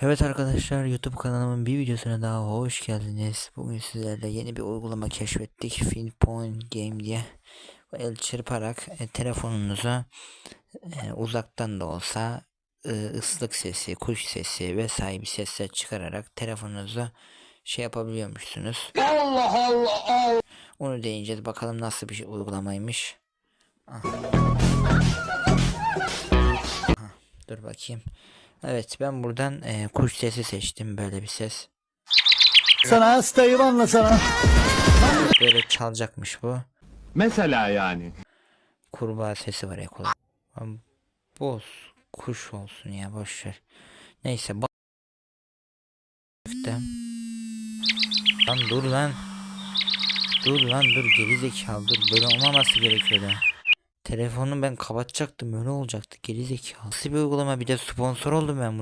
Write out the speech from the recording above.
Evet arkadaşlar YouTube kanalımın bir videosuna daha hoş geldiniz. Bugün sizlerle yeni bir uygulama keşfettik. Finpoint Game diye. El çırparak e, telefonunuza e, uzaktan da olsa e, ıslık sesi, kuş sesi vesaire bir sesler çıkararak telefonunuza şey yapabiliyormuşsunuz. Allah Allah Allah. Onu deneyeceğiz. Bakalım nasıl bir şey, uygulamaymış. Aha. Aha, Dur bakayım. Evet ben buradan e, kuş sesi seçtim. Böyle bir ses. Sana hastayım anlasana. Böyle çalacakmış bu. Mesela yani. Kurbağa sesi var ekola. Boz. Kuş olsun ya boşver. Neyse bak. Lan dur lan. Dur lan dur geri zekalı dur böyle olmaması gerekiyordu. Telefonu ben kapatacaktım öyle olacaktı geri zekalı. Nasıl bir uygulama bir de sponsor oldum ben bunu.